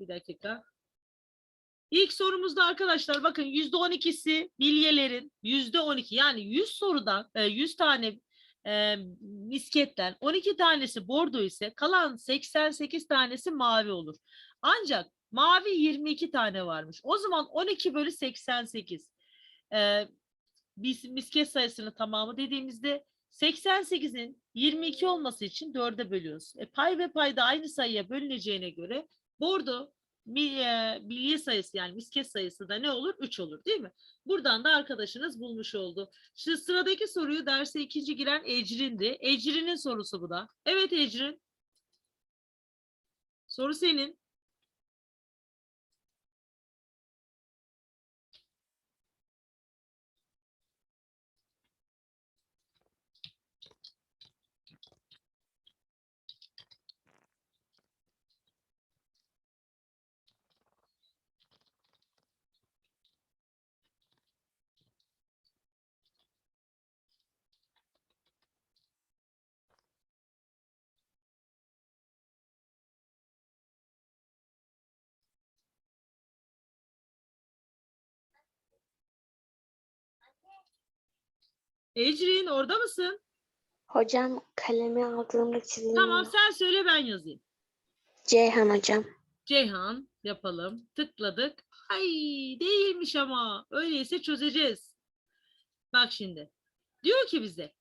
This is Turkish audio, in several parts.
Bir dakika. İlk sorumuzda arkadaşlar bakın yüzde on ikisi bilyelerin yüzde on iki yani 100 sorudan e, 100 tane e, misketten 12 tanesi bordo ise kalan 88 tanesi mavi olur. Ancak mavi 22 tane varmış. O zaman 12 bölü 88 e, biz misket sayısının tamamı dediğimizde 88'in 22 olması için 4'e bölüyoruz. E, pay ve payda aynı sayıya bölüneceğine göre bordo e, bilye sayısı yani misket sayısı da ne olur? 3 olur değil mi? Buradan da arkadaşınız bulmuş oldu. Şimdi sıradaki soruyu derse ikinci giren Ecrin'di. Ecrin'in sorusu bu da. Evet Ecrin. Soru senin. Ecrin orada mısın? Hocam kalemi aldığımda çizilmiyor. Tamam sen söyle ben yazayım. Ceyhan hocam. Ceyhan yapalım. Tıkladık. Ay değilmiş ama. Öyleyse çözeceğiz. Bak şimdi. Diyor ki bize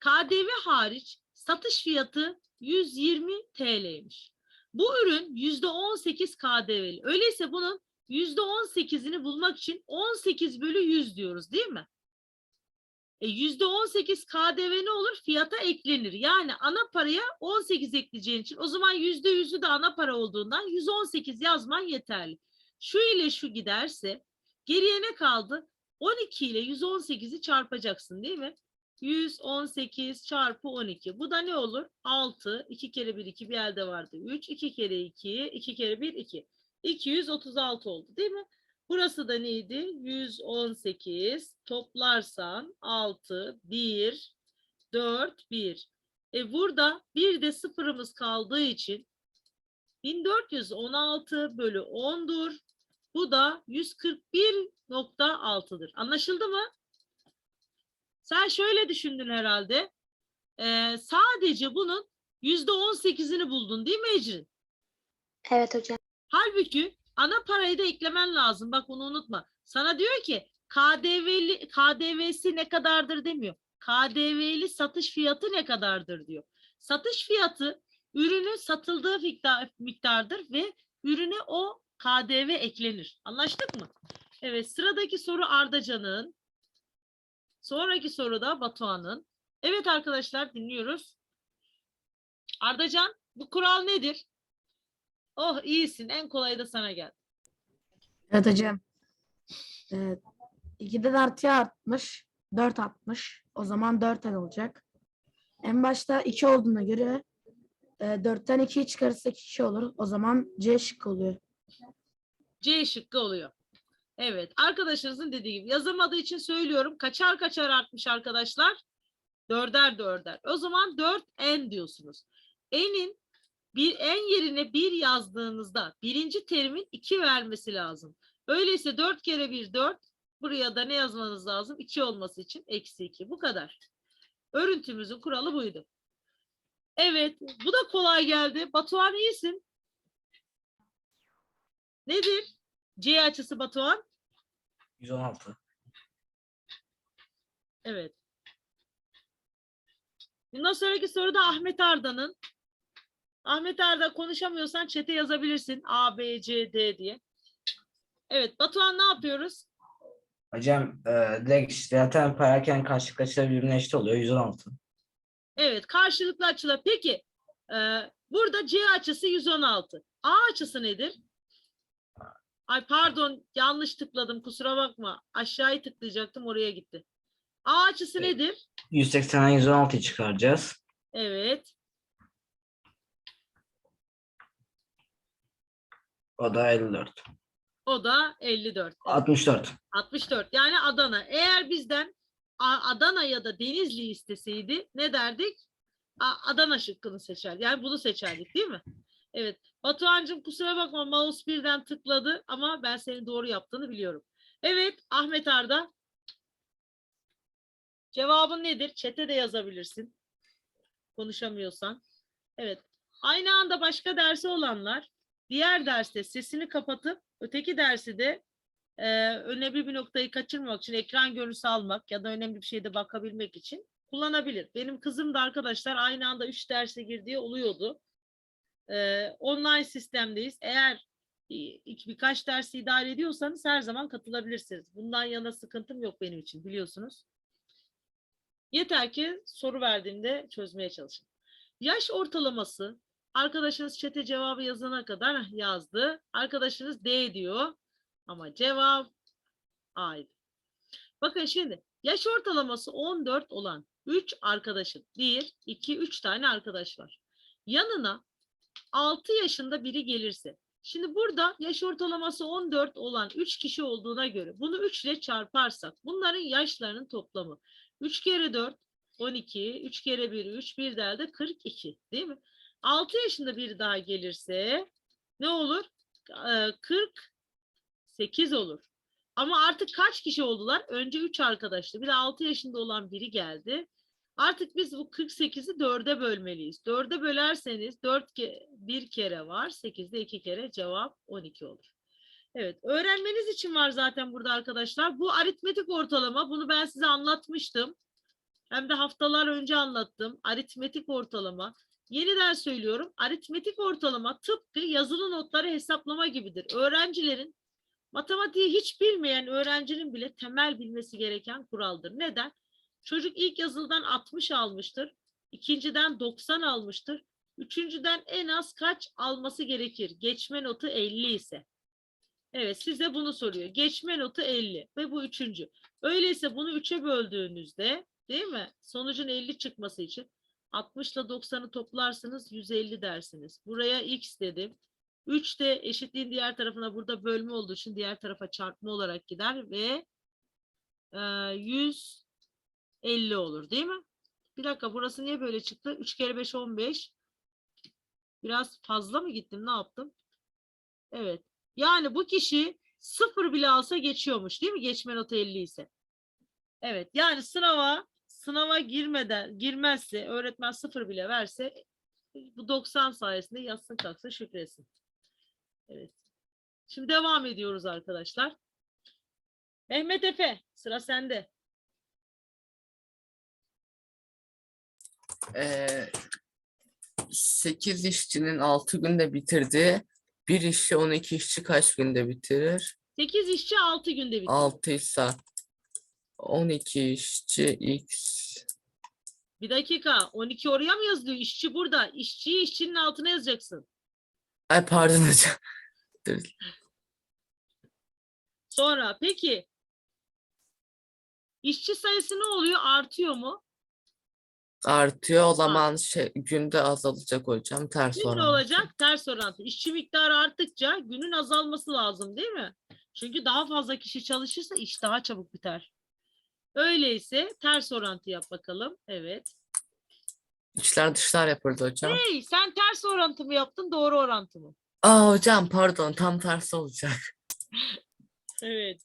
KDV hariç satış fiyatı 120 TL'ymiş. Bu ürün %18 KDV'li. Öyleyse bunun %18'ini bulmak için 18 bölü 100 diyoruz değil mi? E %18 KDV ne olur? Fiyata eklenir. Yani ana paraya 18 ekleyeceğin için o zaman %100'ü de ana para olduğundan 118 yazman yeterli. Şu ile şu giderse geriye ne kaldı? 12 ile 118'i çarpacaksın değil mi? 118 çarpı 12. Bu da ne olur? 6. 2 kere 1 2 bir elde vardı. 3. 2 kere 2. 2 kere 1 2. 236 oldu değil mi? Burası da neydi? 118 toplarsan 6, 1, 4, 1. E burada bir de sıfırımız kaldığı için 1416 bölü 10'dur. Bu da 141.6'dır. Anlaşıldı mı? Sen şöyle düşündün herhalde. Ee, sadece bunun %18'ini buldun değil mi Ecrin? Evet hocam. Halbuki ana parayı da eklemen lazım. Bak bunu unutma. Sana diyor ki KDV'li KDV'si ne kadardır demiyor. KDV'li satış fiyatı ne kadardır diyor. Satış fiyatı ürünün satıldığı miktar, miktardır ve ürüne o KDV eklenir. Anlaştık mı? Evet sıradaki soru Ardacan'ın. Sonraki soru da Batuhan'ın. Evet arkadaşlar dinliyoruz. Ardacan bu kural nedir? Oh iyisin. En kolayı da sana geldi. Evet hocam. Evet. 2'den artıya artmış. 4 artmış. O zaman 4 el olacak. En başta 2 olduğuna göre e, 4'ten 2'yi çıkarırsak 2 olur. O zaman C şıkkı oluyor. C şıkkı oluyor. Evet. Arkadaşınızın dediği gibi yazamadığı için söylüyorum. Kaçar kaçar artmış arkadaşlar? Dörder dörder. O zaman 4 n diyorsunuz. N'in bir en yerine 1 yazdığınızda birinci terimin 2 vermesi lazım. Öyleyse 4 kere 1 4. Buraya da ne yazmanız lazım? 2 olması için eksi 2. Bu kadar. Örüntümüzün kuralı buydu. Evet. Bu da kolay geldi. Batuhan iyisin. Nedir? C açısı Batuhan. 116. Evet. Bundan sonraki soru da Ahmet Arda'nın. Ahmet Arda konuşamıyorsan çete yazabilirsin. A, B, C, D diye. Evet Batuhan ne yapıyoruz? Hocam e, direkt zaten parayken karşılıklı açılar birbirine eşit oluyor. 116. Evet karşılıklı açılar. Peki e, burada C açısı 116. A açısı nedir? Ay pardon yanlış tıkladım kusura bakma. Aşağıya tıklayacaktım oraya gitti. A açısı Evet. nedir? 180'den 116'yı çıkaracağız. Evet. O da 54. O da 54. 64. 64. Yani Adana. Eğer bizden Adana ya da Denizli isteseydi ne derdik? Adana şıkkını seçer. Yani bunu seçerdik değil mi? Evet. Batuhan'cığım kusura bakma mouse birden tıkladı ama ben senin doğru yaptığını biliyorum. Evet Ahmet Arda. Cevabın nedir? Çete de yazabilirsin. Konuşamıyorsan. Evet. Aynı anda başka dersi olanlar diğer derste sesini kapatıp öteki dersi de e, önemli bir noktayı kaçırmamak için ekran görüntüsü almak ya da önemli bir şeyde bakabilmek için kullanabilir. Benim kızım da arkadaşlar aynı anda üç derse girdiği oluyordu. Ee, online sistemdeyiz. Eğer birkaç dersi idare ediyorsanız her zaman katılabilirsiniz. Bundan yana sıkıntım yok benim için biliyorsunuz. Yeter ki soru verdiğimde çözmeye çalışın. Yaş ortalaması arkadaşınız çete cevabı yazana kadar yazdı. Arkadaşınız D diyor ama cevap A'ydı. Bakın şimdi yaş ortalaması 14 olan 3 arkadaşın 1, 2, 3 tane arkadaş var. Yanına 6 yaşında biri gelirse. Şimdi burada yaş ortalaması 14 olan 3 kişi olduğuna göre bunu 3 ile çarparsak bunların yaşlarının toplamı 3 kere 4 12, 3 kere 1 3, bir de 42 değil mi? 6 yaşında biri daha gelirse ne olur? Ee, 48 olur. Ama artık kaç kişi oldular? Önce 3 arkadaştı. Bir de 6 yaşında olan biri geldi. Artık biz bu 48'i 4'e bölmeliyiz. 4'e bölerseniz 4 ke bir kere var. 8'de 2 kere cevap 12 olur. Evet, öğrenmeniz için var zaten burada arkadaşlar. Bu aritmetik ortalama. Bunu ben size anlatmıştım. Hem de haftalar önce anlattım. Aritmetik ortalama. Yeniden söylüyorum. Aritmetik ortalama tıpkı yazılı notları hesaplama gibidir. Öğrencilerin matematiği hiç bilmeyen öğrencinin bile temel bilmesi gereken kuraldır. Neden? Çocuk ilk yazılıdan 60 almıştır. ikinciden 90 almıştır. Üçüncüden en az kaç alması gerekir? Geçme notu 50 ise. Evet size bunu soruyor. Geçme notu 50 ve bu üçüncü. Öyleyse bunu 3'e böldüğünüzde değil mi? Sonucun 50 çıkması için 60 ile 90'ı toplarsınız 150 dersiniz. Buraya x dedim. 3 de eşitliğin diğer tarafına burada bölme olduğu için diğer tarafa çarpma olarak gider ve e, 150 olur değil mi? Bir dakika burası niye böyle çıktı? 3 kere 5 15. Biraz fazla mı gittim? Ne yaptım? Evet. Yani bu kişi sıfır bile alsa geçiyormuş değil mi? Geçme notu 50 ise. Evet. Yani sınava sınava girmeden girmezse öğretmen sıfır bile verse bu 90 sayesinde yatsın kalksın şükresin. Evet. Şimdi devam ediyoruz arkadaşlar. Mehmet Efe sıra sende. Ee, 8 işçinin 6 günde bitirdiği bir işçi 12 işçi kaç günde bitirir? 8 işçi 6 günde bitirir. 6 ise 12 işçi x Bir dakika 12 oraya mı yazılıyor? İşçi burada. İşçiyi işçinin altına yazacaksın. Ay pardon hocam. Dur. Sonra peki işçi sayısı ne oluyor? Artıyor mu? Artıyor o zaman şey günde azalacak hocam ters Gün ne olacak? Ters orantı. İşçi miktarı arttıkça günün azalması lazım değil mi? Çünkü daha fazla kişi çalışırsa iş daha çabuk biter. Öyleyse ters orantı yap bakalım. Evet. İçler dışlar yapıldı hocam. Hey sen ters orantı mı yaptın doğru orantı mı? Aa hocam pardon tam tersi olacak. Evet.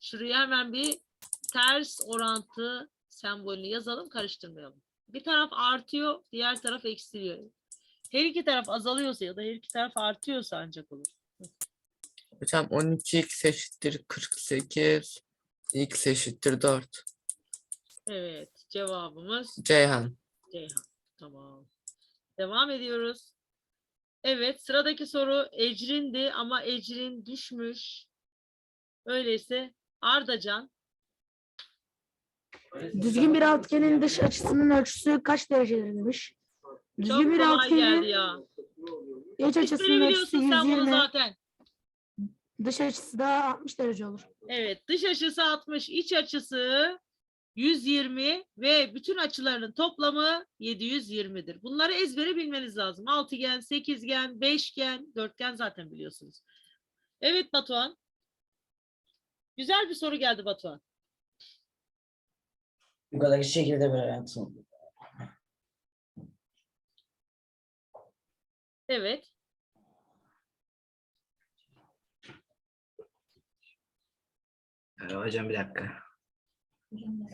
Şuraya hemen bir ters orantı sembolünü yazalım karıştırmayalım. Bir taraf artıyor, diğer taraf eksiliyor. Her iki taraf azalıyorsa ya da her iki taraf artıyorsa ancak olur. Hocam 12x eşittir 48 x eşittir 4. Evet, cevabımız Ceyhan. Ceyhan. Tamam. Devam ediyoruz. Evet, sıradaki soru Ecrin'di ama Ecrin düşmüş. Öyleyse Ardacan Düzgün bir altıgenin dış açısının ölçüsü kaç derecedir demiş. çok Düzgün bir kolay geldi altıgenin ya. iç açısının ölçüsü biliyorsun sen bunu 120, zaten. Dış açısı da 60 derece olur. Evet, dış açısı 60, iç açısı 120 ve bütün açılarının toplamı 720'dir. Bunları ezbere bilmeniz lazım. Altıgen, sekizgen, beşgen, dörtgen zaten biliyorsunuz. Evet Batuhan. Güzel bir soru geldi Batuhan. Yukarıdaki şekilde bir öğrentim. Evet. Hocam bir dakika.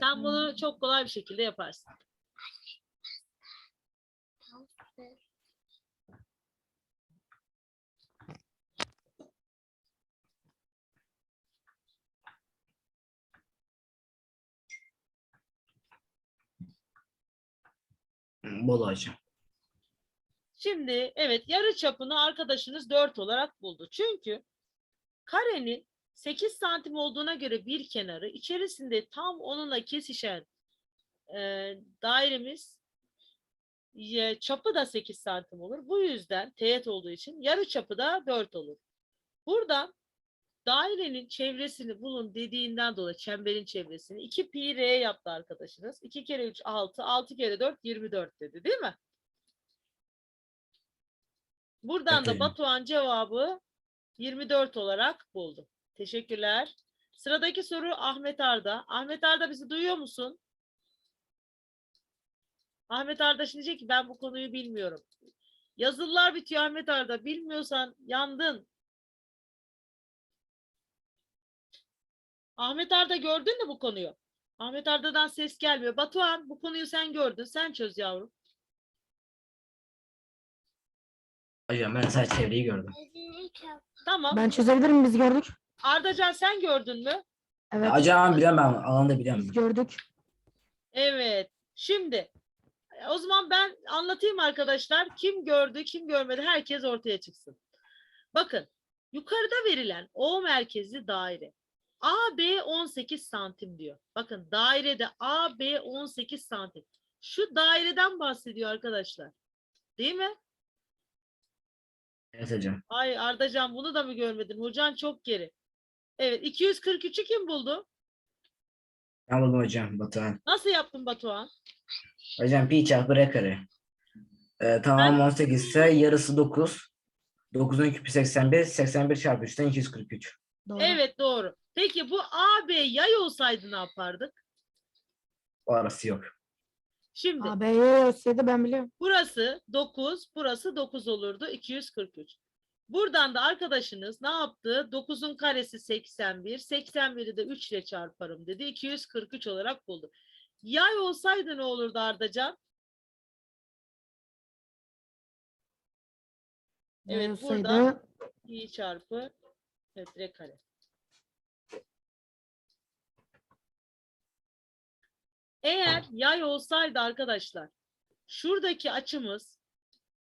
Sen bunu çok kolay bir şekilde yaparsın. Hı, Bolu hocam. Şimdi evet yarı çapını arkadaşınız 4 olarak buldu. Çünkü karenin 8 santim olduğuna göre bir kenarı içerisinde tam onunla kesişen e, dairemiz e, çapı da 8 santim olur. Bu yüzden teğet olduğu için yarı çapı da 4 olur. Buradan dairenin çevresini bulun dediğinden dolayı çemberin çevresini 2 pi r yaptı arkadaşınız. 2 kere 3 6, 6 kere 4 24 dedi değil mi? Buradan da. Batuhan cevabı 24 olarak buldu. Teşekkürler. Sıradaki soru Ahmet Arda. Ahmet Arda bizi duyuyor musun? Ahmet Arda şimdi diyecek ki ben bu konuyu bilmiyorum. Yazılılar bitiyor Ahmet Arda. Bilmiyorsan yandın. Ahmet Arda gördün mü bu konuyu? Ahmet Arda'dan ses gelmiyor. Batuhan bu konuyu sen gördün. Sen çöz yavrum. Hocam ben sadece çevreyi gördüm. Tamam. Ben çözebilirim biz gördük. Ardacan sen gördün mü? Evet biliyorum ben alanda biliyorum. biz gördük. Evet. Şimdi o zaman ben anlatayım arkadaşlar. Kim gördü, kim görmedi herkes ortaya çıksın. Bakın yukarıda verilen O merkezli daire. AB 18 santim diyor. Bakın dairede AB 18 santim. Şu daireden bahsediyor arkadaşlar. Değil mi? Evet hocam. Ay Ardacan bunu da mı görmedin? Hocan çok geri. Evet 243'ü kim buldu? Ben buldum hocam Batuhan. Nasıl yaptın Batuhan? Hocam pi çarpı r kare. Ee, tamam 18 ise yarısı 9. 9'un küpü 81. 81 çarpı 3'ten 243. Doğru. Evet doğru. Peki bu AB yay olsaydı ne yapardık? O arası yok. Şimdi AB'ye olsaydı ben biliyorum. burası 9, burası 9 olurdu 243. Buradan da arkadaşınız ne yaptı? 9'un karesi 81, 81'i de 3 ile çarparım dedi. 243 olarak buldu. Yay olsaydı ne olurdu Ardacan? Evet, olsaydı buradan pi çarpı metre kare. Eğer yay olsaydı arkadaşlar şuradaki açımız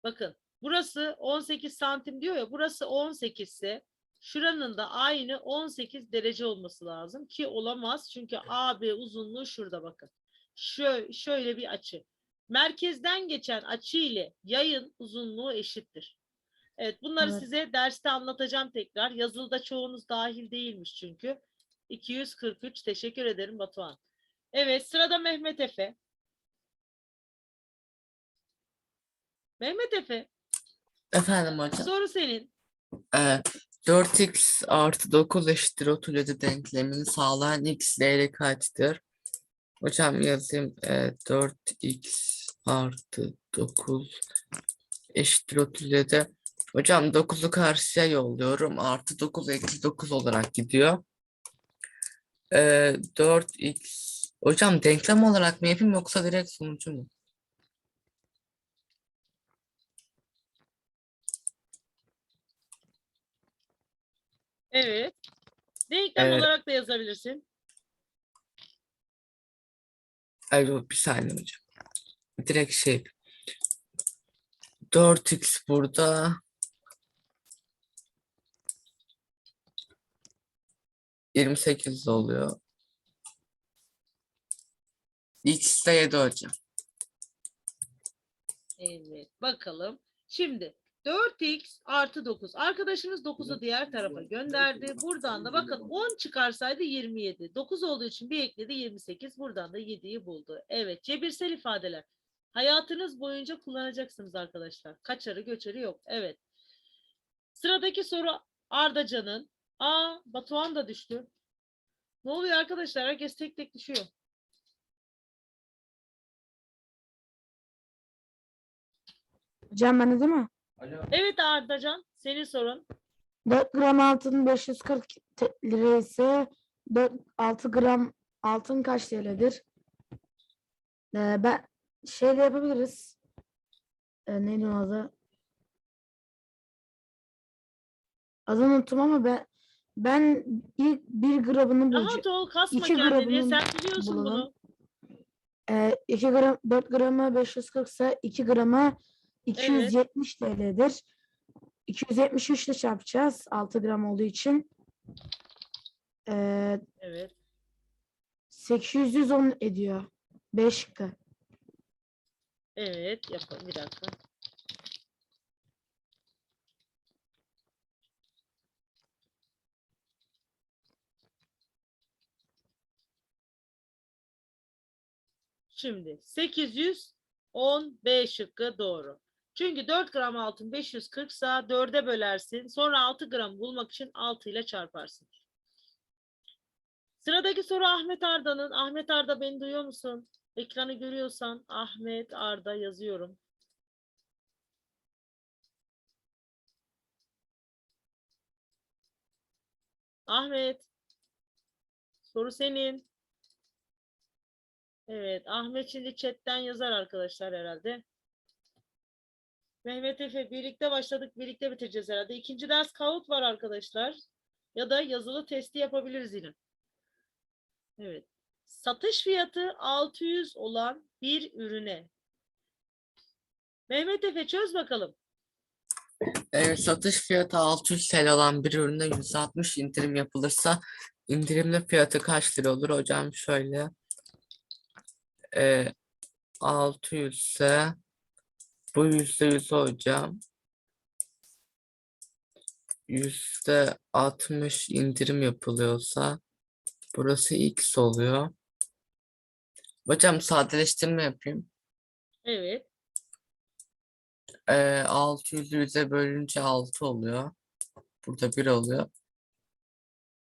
bakın burası 18 santim diyor ya burası 18 ise şuranın da aynı 18 derece olması lazım ki olamaz çünkü AB uzunluğu şurada bakın. Şöyle, şöyle bir açı. Merkezden geçen açı ile yayın uzunluğu eşittir. Evet bunları Evet. size derste anlatacağım tekrar. Yazılıda çoğunuz dahil değilmiş çünkü. 243 teşekkür ederim Batuhan. Evet sırada Mehmet Efe. Mehmet Efe Efendim hocam. soru senin. Ee, 4x artı 9 eşittir 37 denklemini sağlayan x değeri kaçtır? Hocam yazayım. Ee, 4x artı 9 eşittir 37. Hocam 9'u karşıya yolluyorum. Artı 9 eksi 9 olarak gidiyor. Ee, 4x Hocam denklem olarak mı yapayım yoksa direkt sonucu mu? Evet. Denklem Evet. olarak da yazabilirsin. Ay yok, bir saniye hocam. Direkt şey. 4x burada. Yirmi sekiz oluyor. X de 7 hocam. Evet. Bakalım. Şimdi 4x artı 9. Arkadaşınız 9'u diğer tarafa gönderdi. Buradan da bakın 10 çıkarsaydı 27. 9 olduğu için bir ekledi 28. Buradan da 7'yi buldu. Evet. Cebirsel ifadeler. Hayatınız boyunca kullanacaksınız arkadaşlar. Kaçarı göçarı yok. Evet. Sıradaki soru Ardacan'ın. Aa Batuhan da düştü. Ne oluyor arkadaşlar? Herkes tek tek düşüyor. Hocam bende değil mi? Evet Ardacan senin sorun. 4 gram altın 540 te- lira ise 4, 6 gram altın kaç TL'dir? Ee, ben şey de yapabiliriz. Ee, neydi onun adı? Adını unuttum ama ben ben ilk bir gramını bulacağım. Rahat ol kasma İki kendini. gramının Sen biliyorsun bulalım. bunu. Ee, 2 gram 4 grama 540 ise 2 grama 270 TL'dir. 273 ile çarpacağız 6 gram olduğu için. Ee, Evet. 810 ediyor. 5 şıkkı. Evet yapalım bir dakika. Şimdi 810 B şıkkı doğru. Çünkü 4 gram altın 540 sa 4'e bölersin. Sonra 6 gram bulmak için 6 ile çarparsın. Sıradaki soru Ahmet Arda'nın. Ahmet Arda beni duyuyor musun? Ekranı görüyorsan Ahmet Arda yazıyorum. Ahmet. Soru senin. Evet, Ahmet şimdi chatten yazar arkadaşlar herhalde. Mehmet Efe birlikte başladık, birlikte bitireceğiz herhalde. İkinci ders kağıt var arkadaşlar. Ya da yazılı testi yapabiliriz yine. Evet. Satış fiyatı 600 olan bir ürüne. Mehmet Efe çöz bakalım. Evet, satış fiyatı 600 TL olan bir ürüne %60 indirim yapılırsa indirimli fiyatı kaç lira olur? Hocam şöyle. Ee, 600 ise bu %100 hocam. %60 indirim yapılıyorsa burası X oluyor. Hocam sadeleştirme yapayım. Evet. Ee, 600'ü 100'e bölünce 6 oluyor. Burada 1 oluyor.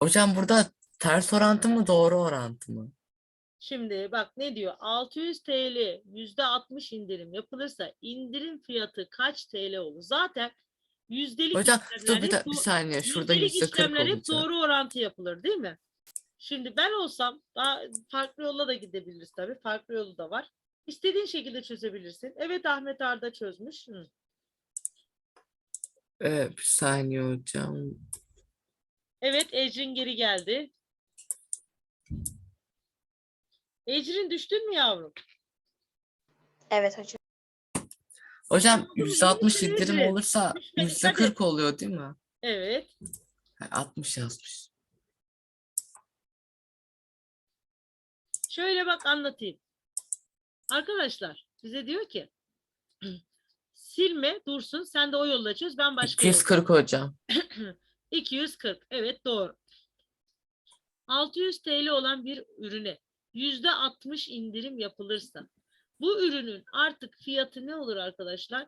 Hocam burada ters orantı mı doğru orantı mı? Şimdi bak ne diyor? 600 TL %60 indirim yapılırsa indirim fiyatı kaç TL olur? Zaten yüzdelik Hocam işlemler dur bir, da- bir saniye şurada yüzdelik yüzde 40 işlemler hep doğru orantı yapılır değil mi? Şimdi ben olsam daha farklı yolla da gidebiliriz tabii. Farklı yolu da var. İstediğin şekilde çözebilirsin. Evet Ahmet Arda çözmüş. Hı. Ee, bir saniye hocam. Evet Ecrin geri geldi. Ecrin düştün mü yavrum? Evet hocam. Hocam Dur, %60 yürü, indirim yürü. olursa Düşme, yüzde hadi. 40 oluyor değil mi? Evet. Ha, 60 yazmış. Şöyle bak anlatayım. Arkadaşlar bize diyor ki silme dursun sen de o yolla çöz ben başka yolla. 240 hocam. 240 evet doğru. 600 TL olan bir ürüne %60 indirim yapılırsa bu ürünün artık fiyatı ne olur arkadaşlar?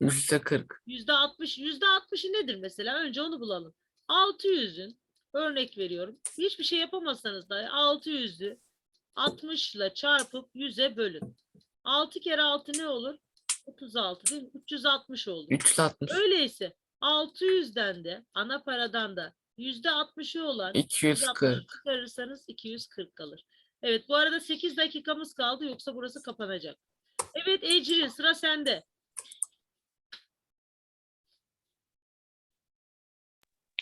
Yüzde 40. %60 %60'ı nedir mesela? Önce onu bulalım. 600'ün örnek veriyorum. Hiçbir şey yapamazsanız da 600'ü 60 ile çarpıp 100'e bölün. 6 kere 6 ne olur? 36 değil mi? 360 oldu. 360. Öyleyse 600'den de ana paradan da %60'ı olan 240. 160'ı çıkarırsanız 240 kalır. Evet bu arada 8 dakikamız kaldı yoksa burası kapanacak. Evet Ecrin sıra sende.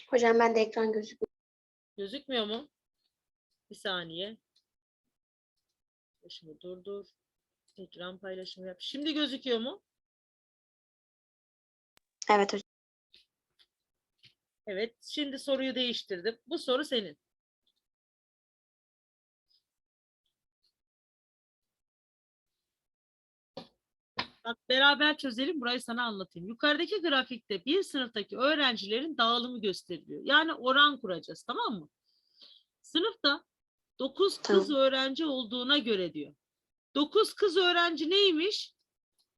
Hocam ben de ekran gözüküyor. Gözükmüyor mu? Bir saniye. Paylaşımı durdur. Ekran paylaşımı yap. Şimdi gözüküyor mu? Evet hocam. Evet. Şimdi soruyu değiştirdim. Bu soru senin. Bak beraber çözelim. Burayı sana anlatayım. Yukarıdaki grafikte bir sınıftaki öğrencilerin dağılımı gösteriliyor. Yani oran kuracağız. Tamam mı? Sınıfta 9 kız öğrenci olduğuna göre diyor. 9 kız öğrenci neymiş?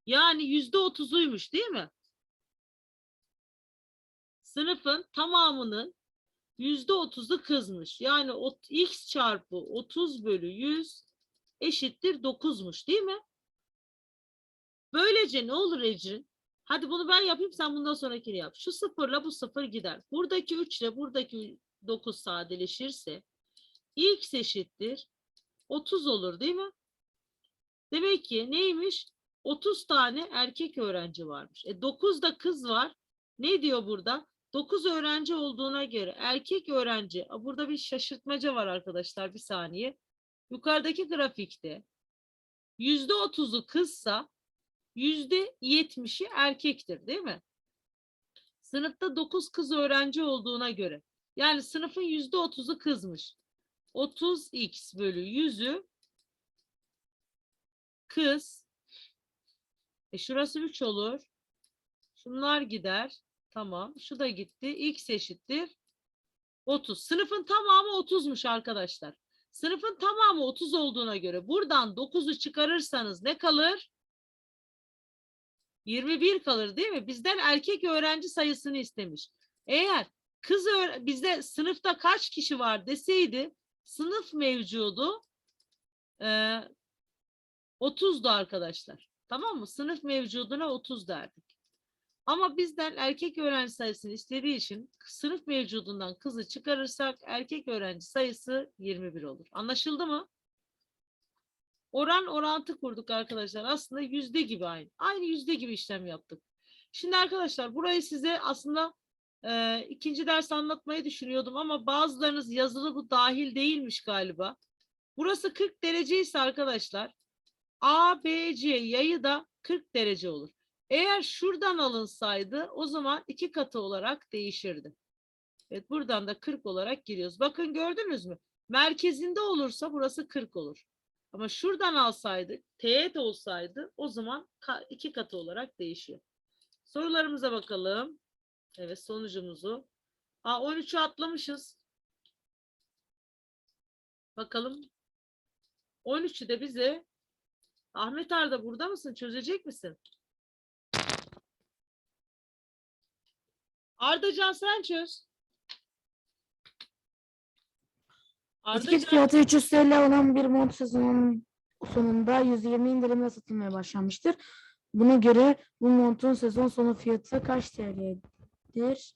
Yani yüzde otuzuymuş değil mi? Sınıfın tamamının yüzde otuzu kızmış. Yani x çarpı 30 bölü 100 eşittir 9'muş değil mi? Böylece ne olur Ecrin? Hadi bunu ben yapayım sen bundan sonrakini yap. Şu sıfırla bu sıfır gider. Buradaki 3 ile buradaki 9 sadeleşirse x eşittir 30 olur değil mi? Demek ki neymiş? 30 tane erkek öğrenci varmış. E 9 da kız var. Ne diyor burada? 9 öğrenci olduğuna göre erkek öğrenci. Burada bir şaşırtmaca var arkadaşlar bir saniye. Yukarıdaki grafikte yüzde otuzu kızsa yüzde yetmişi erkektir değil mi? Sınıfta 9 kız öğrenci olduğuna göre. Yani sınıfın yüzde otuzu kızmış. 30x bölü 100'ü kız. E şurası 3 olur. Şunlar gider. Tamam. Şu da gitti. X eşittir 30. Sınıfın tamamı 30'muş arkadaşlar. Sınıfın tamamı 30 olduğuna göre buradan 9'u çıkarırsanız ne kalır? 21 kalır değil mi? Bizden erkek öğrenci sayısını istemiş. Eğer kız bizde sınıfta kaç kişi var deseydi sınıf mevcudu e, 30'du arkadaşlar. Tamam mı? Sınıf mevcuduna 30 derdik. Ama bizden erkek öğrenci sayısını istediği için sınıf mevcudundan kızı çıkarırsak erkek öğrenci sayısı 21 olur. Anlaşıldı mı? Oran orantı kurduk arkadaşlar. Aslında yüzde gibi aynı. Aynı yüzde gibi işlem yaptık. Şimdi arkadaşlar burayı size aslında e, ikinci ders anlatmayı düşünüyordum ama bazılarınız yazılı bu dahil değilmiş galiba. Burası 40 derece ise arkadaşlar A, B, C yayı da 40 derece olur. Eğer şuradan alınsaydı o zaman iki katı olarak değişirdi. Evet buradan da 40 olarak giriyoruz. Bakın gördünüz mü? Merkezinde olursa burası 40 olur. Ama şuradan alsaydık, teğet olsaydı o zaman iki katı olarak değişiyor. Sorularımıza bakalım. Evet sonucumuzu. Aa, 13'ü atlamışız. Bakalım. 13'ü de bize Ahmet Arda burada mısın? Çözecek misin? Ardacan sen çöz. Ardacan, fiyatı 300 TL olan bir mont sezonun sonunda 120 indirimle satılmaya başlanmıştır. Buna göre bu montun sezon sonu fiyatı kaç TL'dir?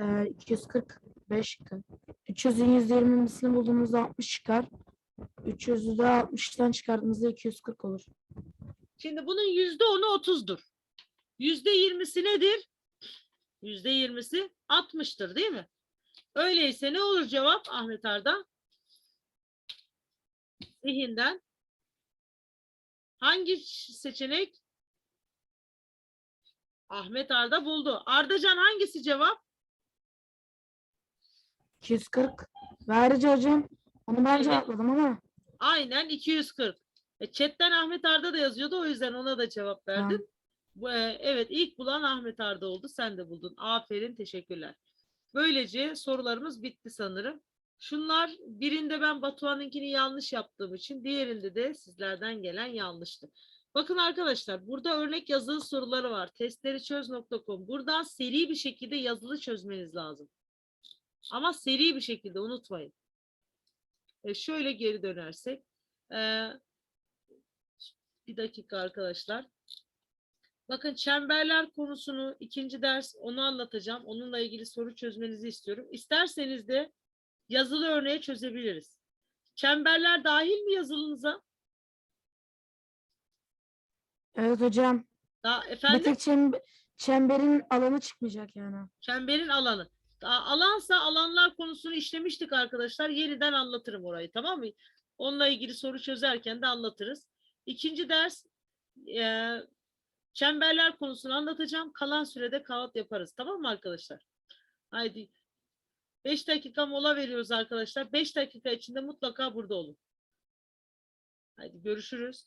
Ee, 245 çıkar. 300'ün %20'sini bulduğumuzda 60 çıkar. 300'ü de 60'tan çıkardığımızda 240 olur. Şimdi bunun yüzde onu 30'dur. Yüzde yirmisi nedir? Yüzde yirmisi 60'tır değil mi? Öyleyse ne olur cevap Ahmet Arda? Zihinden. Hangi seçenek? Ahmet Arda buldu. Ardacan hangisi cevap? 240. Ve ayrıca hocam onu ben Evet. cevapladım ama Aynen 240. E, chatten Ahmet Arda da yazıyordu o yüzden ona da cevap verdin. Bu, e, evet ilk bulan Ahmet Arda oldu. Sen de buldun. Aferin teşekkürler. Böylece sorularımız bitti sanırım. Şunlar birinde ben Batuhan'ınkini yanlış yaptığım için diğerinde de sizlerden gelen yanlıştı. Bakın arkadaşlar burada örnek yazılı soruları var. Testleriçöz.com. Buradan seri bir şekilde yazılı çözmeniz lazım. Ama seri bir şekilde unutmayın. E, şöyle geri dönersek. e, bir dakika arkadaşlar. Bakın çemberler konusunu ikinci ders onu anlatacağım. Onunla ilgili soru çözmenizi istiyorum. İsterseniz de yazılı örneğe çözebiliriz. Çemberler dahil mi yazılınıza? evet hocam. Daha Bir efendim tek çembe- çemberin alanı çıkmayacak yani. çemberin alanı. Daha alansa alanlar konusunu işlemiştik arkadaşlar. Yeniden anlatırım orayı tamam mı? Onunla ilgili soru çözerken de anlatırız. İkinci ders e, çemberler konusunu anlatacağım. Kalan sürede kağıt yaparız. Tamam mı arkadaşlar? Haydi. 5 dakika mola veriyoruz arkadaşlar. 5 dakika içinde mutlaka burada olun. Haydi görüşürüz.